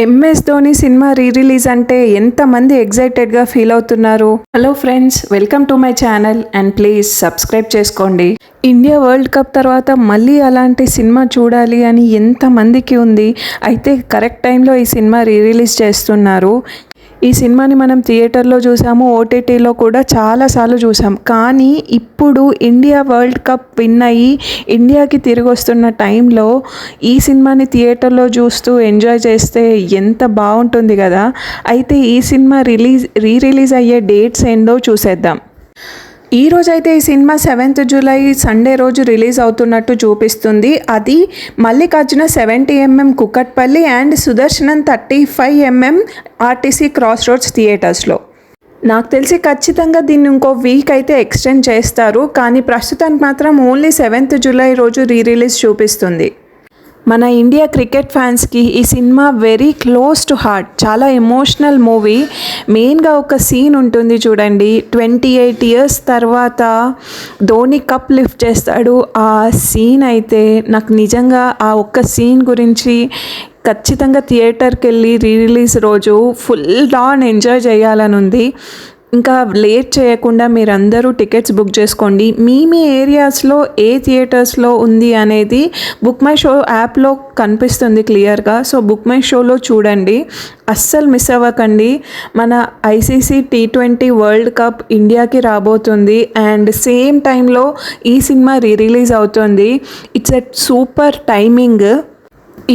MS Dhoni cinema re release అంటే ఎంతమంది ఎగ్జైటెడ్గా ఫీల్ అవుతున్నారు? Hello friends welcome to my channel and please subscribe చేసుకోండి. ఇండియా వరల్డ్ కప్ తర్వాత మళ్ళీ అలాంటి సినిమా చూడాలి అని ఎంతమందికి ఉంది? అయితే కరెక్ట్ టైంలో ఈ సినిమా రీ రిలీజ్ చేస్తున్నారు. ఈ సినిమాని మనం థియేటర్లో చూసాము ఓటీటీలో కూడా చాలాసార్లు చూసాం. కానీ ఇప్పుడు ఇండియా వరల్డ్ కప్ విన్ అయ్యి ఇండియాకి తిరిగి వస్తున్న టైంలో ఈ సినిమాని థియేటర్లో చూస్తూ ఎంజాయ్ చేస్తే ఎంత బాగుంటుంది కదా. అయితే ఈ సినిమా రిలీజ్ రీ రిలీజ్ అయ్యే డేట్స్ ఏందో చూసేద్దాం. ఈ రోజైతే అయితే ఈ సినిమా సెవెంత్ జూలై సండే రోజు రిలీజ్ అవుతున్నట్టు చూపిస్తుంది. అది Mallikarjuna seventy MM Kukatpally and Sudarshan thirty five MM RTC cross roads థియేటర్స్లో. నాకు తెలిసి ఖచ్చితంగా దీన్ని ఇంకో వీక్ అయితే ఎక్స్టెండ్ చేస్తారు. కానీ ప్రస్తుతానికి మాత్రం ఓన్లీ సెవెంత్ జూలై రోజు రీ రిలీజ్ చూపిస్తుంది. మన ఇండియా క్రికెట్ ఫ్యాన్స్కి ఈ cinema very close to heart చాలా ఎమోషనల్ మూవీ మెయిన్గా ఒక సీన్ ఉంటుంది చూడండి. ట్వంటీ ఎయిట్ ఇయర్స్ తర్వాత ధోని కప్ లిఫ్ట్ చేస్తాడు. ఆ సీన్ అయితే నాకు నిజంగా ఆ ఒక్క సీన్ గురించి ఖచ్చితంగా థియేటర్కి వెళ్ళి రీ రిలీజ్ రోజు ఫుల్ డాన్ ఎంజాయ్ చేయాలని ఉంది ఇంకా లేట్ చేయకుండా మీరందరూ టికెట్స్ బుక్ చేసుకోండి. మీ మీ ఏరియాస్లో ఏ థియేటర్స్లో ఉంది అనేది బుక్ మై షో యాప్లో కనిపిస్తుంది క్లియర్గా. సో బుక్ మై షోలో చూడండి. అస్సలు మిస్ అవ్వకండి. మన ICC T twenty World Cup ఇండియాకి రాబోతుంది. అండ్ సేమ్ టైంలో ఈ సినిమా రీ రిలీజ్ అవుతుంది. It's a super timing.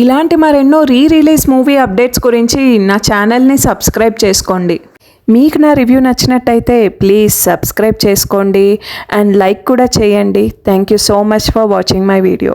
ఇలాంటి మరెన్నో రీ రిలీజ్ మూవీ అప్డేట్స్ గురించి నా ఛానల్ని సబ్స్క్రైబ్ చేసుకోండి. మీకు నా రివ్యూ నచ్చినట్టయితే ప్లీజ్ సబ్స్క్రైబ్ చేసుకోండి అండ్ లైక్ కూడా చేయండి. Thank you so much for watching my video